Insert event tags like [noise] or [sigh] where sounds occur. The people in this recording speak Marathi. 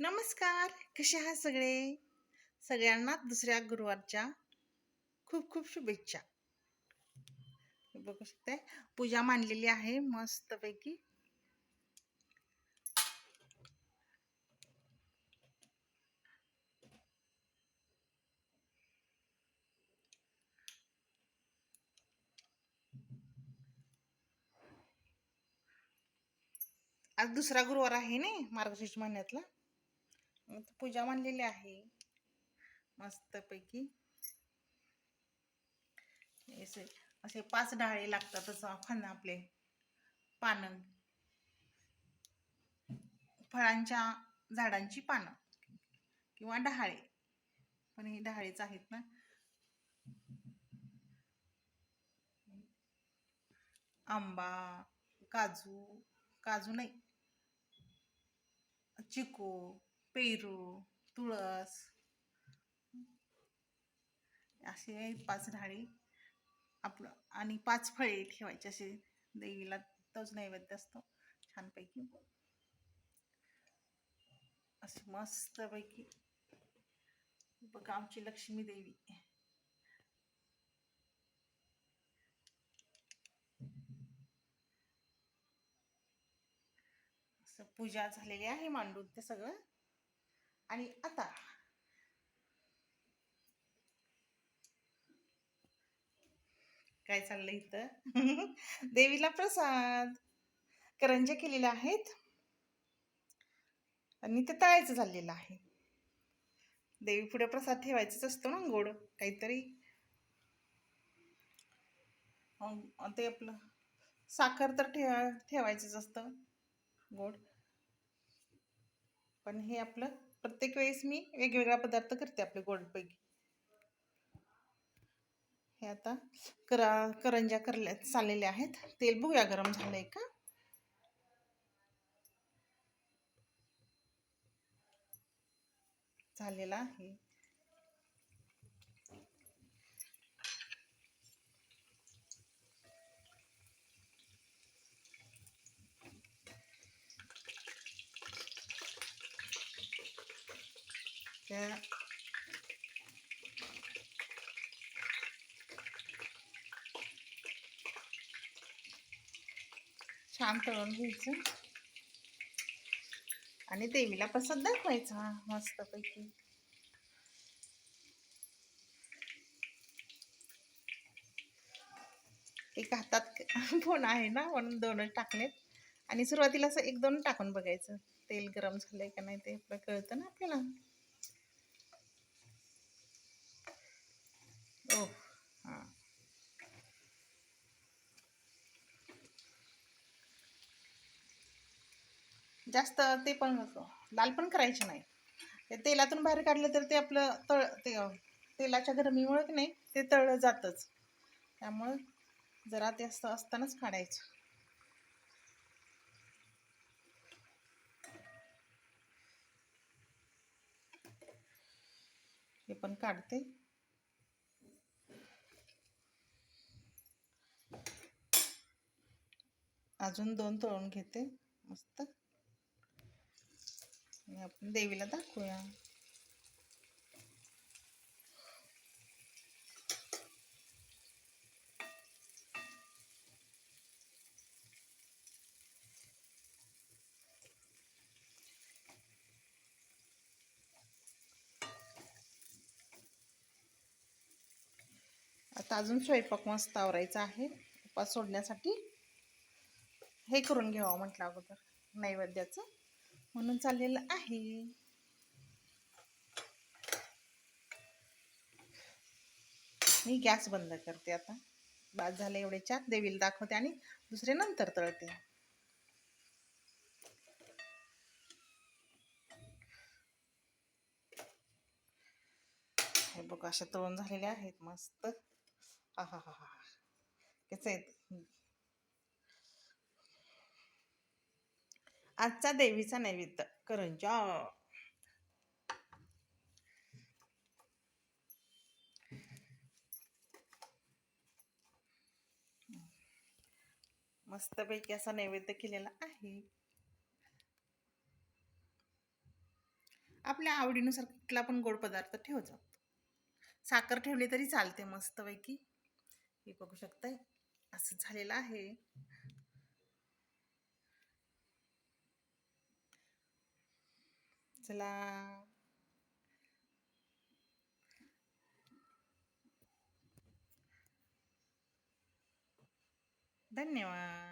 नमस्कार कसे आहात सगळे? सगळ्यांना दुसऱ्या गुरुवारच्या खूप खूप शुभेच्छा. बघू शकते पूजा मांडलेली आहे मस्तपैकी. आज दुसरा गुरुवार आहे ना मार्गशीर्ष महिन्यातला? पूजा मांडलेली आहे. मस्तपैकी. असे असे पाच डाळे लागतातच फण आपले. पानं. फळांच्या झाडांची पानं. किंवा डहाळे. पण हे डहाळेच आहेत ना. आंबा काजू काजू नाही. चिकू पेरू तुळस असे पाच ढाळी आपलं आणि पाच फळे ठेवायचे असे देवीला तोच नैवेद्य असतो छानपैकी. असे मस्तपैकी. बघा आमची लक्ष्मी देवी. असं पूजा झालेली आहे मांडून ते सगळं. आणि आता काय चाललंय इथं? [laughs] देवीला प्रसाद. करंज्या केलेल्या आहेत. आणि ते तळायचं झालेलं आहे. देवी पुढे प्रसाद ठेवायचाच असतो ना गोड काहीतरी. ते आपलं साखर तर ठेवा ठेवायचंच असतं गोड. पण हे आपलं प्रत्येक वेळेस मी वेगवेगळा पदार्थ करते आपले गोडपैकी. हे आता करा करंज्या करल्या चाललेल्या आहेत. तेल बघूया गरम झालंय का? झालेला आहे. त्या छान तळून घ्यायचं. आणि देवीला प्रसाद दाखवायचा मस्तपैकी. एक हातात फोन आहे ना म्हणून दोनच टाकलेत. आणि सुरुवातीला असं एक दोन टाकून बघायचं तेल गरम झालंय का नाही ते आपलं कळतं ना आपल्याला ओ हां जास्त ते पण लाल पण करायचे नाही. ते तेलातून बाहेर काढलं तर ते आपलं तळ ते तेलाच्या गरमीमुळे की नाही ते तळलं जातच. त्यामुळं जरा ते असं असतानाच काढायचं. हे पण काढते. अजून दोन तळून घेते मस्त. आणि आपण देवीला दाखवूया. आता अजून स्वयंपाक मस्त आवरायचा आहे. उपास सोडण्यासाठी हे करून घ्यावं म्हटलं अगोदर नैवेद्याचं. म्हणून चाललेलं आहे. मी गॅस बंद करते आता. बाद झाले एवढे चार देवीला दाखवते आणि दुसरे नंतर तळते. हे बघ अशा तळून झालेले आहेत मस्त. हा हा हा हा कसं आहेत? आजचा देवीचा नैवेद्य. करंजा मस्तपैकी असा नैवेद्य केलेला आहे. आपल्या आवडीनुसार कुठला पण गोड पदार्थ ठेवतो साखर ठेवली तरी चालते मस्तपैकी. हे बघू शकताय? असं झालेलं आहे. चला. धन्यवाद.